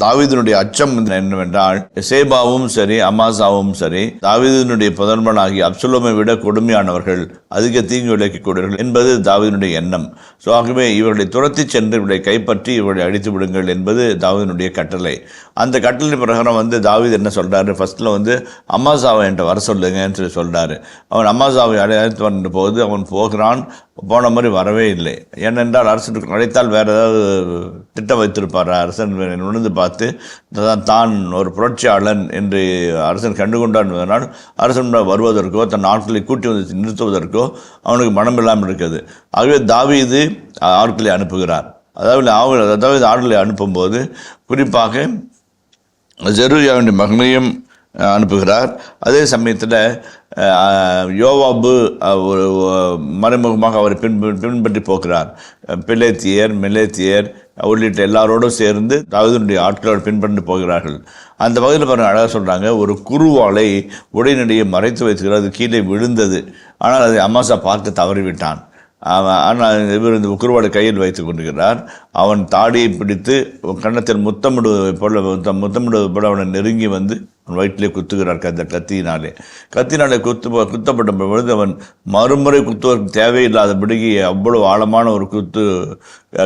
தாவீதினுடைய அச்சம் என்னவென்றால் சேபாவும் சரி அமாசாவும் சரி தாவிதனுடைய புதல்வனாகிய அப்சுலோமை விட கொடுமையானவர்கள் அதிக தீங்கு விளைக்கக்கூடியவர்கள் என்பது தாவிதனுடைய எண்ணம். ஸோ ஆகவே இவர்களை துரத்தி சென்று இவர்களை கைப்பற்றி இவர்களை அழித்து விடுங்கள் என்பது தாவிதனுடைய கட்டளை. அந்த கட்டளை பிரகாரம் வந்து தாவீது என்ன சொல்கிறாரு ஃபர்ஸ்ட்ல வந்து அம்மாசாவை என்கிட்ட வர சொல்லுங்கன்னு சொல்லி சொல்கிறாரு அவன் அம்மாசாவை அழைத்து வந்த போது அவன் போகிறான். போன மாதிரி வரவே இல்லை. ஏனென்றால் அரசனுக்கு அழைத்தால் வேறு ஏதாவது திட்டம் வைத்திருப்பார் அரசன் நுழைந்து பார்த்து தான் தான் ஒரு புரட்சியாளன் என்று அரசன் கண்டுகொண்டான். என்பதனால் அரசன் வருவதற்கோ தன் ஆட்களை கூட்டி வந்து நிறுத்துவதற்கோ அவனுக்கு மனம் இல்லாமல் இருக்கிறது. ஆகவே தாவீது ஆட்களை அனுப்புகிறார். அதாவது ஆவ- அதாவது ஆட்களை அனுப்பும்போது குறிப்பாக ஜெருயாவுடைய மகனையும் அனுப்புகிறார். அதே சமயத்தில் யோவாபு ஒரு மறைமுகமாக அவர் பின் பின்பற்றி போகிறார். பிலேத்தியர் மிலேத்தியர் உள்ளிட்ட எல்லாரோடும் சேர்ந்து தாவீதுடைய ஆட்களோடு பின்பற்றி போகிறார்கள். அந்த பகுதியில் பாருங்கள் அழகாக சொல்கிறாங்க ஒரு குருவாலை உடையினிடையே மறைத்து வைத்துக்கிறார். அது கீழே விழுந்தது. ஆனால் அதை அம்மாசா பார்க்க தவறிவிட்டான். அவன் ஆனால் இவர் இந்த குருவாடை கையில் வைத்துக் கொண்டிருக்கிறார். அவன் தாடியை பிடித்து கன்னத்தில் முத்தமிடுவது போல முத்தமிடுவது போல அவனை நெருங்கி வந்து அவன் வயிற்றிலே குத்துகிறார் அந்த கத்தியினாலே. கத்தினாலே குத்து குத்தப்பட்ட பொழுது அவன் மறுமுறை குத்துவதற்கு தேவையில்லாதபடிக்கு அவ்வளவு ஆழமான ஒரு குத்து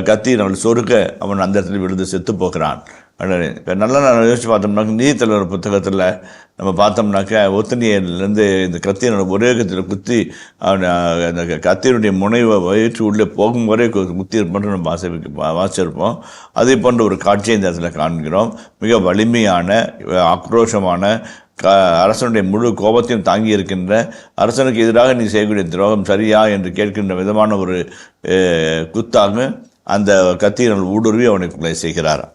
கத்தியின் அவன் சொருக்க அவன் அந்த இடத்துல விழுந்து செத்து போகிறான். நல்லா நான் யோசிச்சு பார்த்தோம்னாக்க நீதித்தலைவர் புத்தகத்தில் நம்ம பார்த்தோம்னாக்க ஒத்தனியிலேருந்து இந்த கத்தியினோட ஒரே குத்தி அவனை அந்த கத்தியனுடைய முனைவை வயிற்று உள்ளே போகும் வரை கு- குத்தி மட்டும் நம்ம வாசி வாசிச்சிருப்போம். அதே போன்ற ஒரு காட்சியை இந்த இடத்துல காண்கிறோம். மிக வலிமையான ஆக்ரோஷமான க அரசனுடைய முழு கோபத்தையும் தாங்கி இருக்கின்ற அரசனுக்கு எதிராக நீ செய்யக்கூடிய துரோகம் சரியா என்று கேட்கின்ற விதமான ஒரு குத்தாக அந்த கத்தியினால் ஊடுருவி அவனை கொலை செய்கிறார்.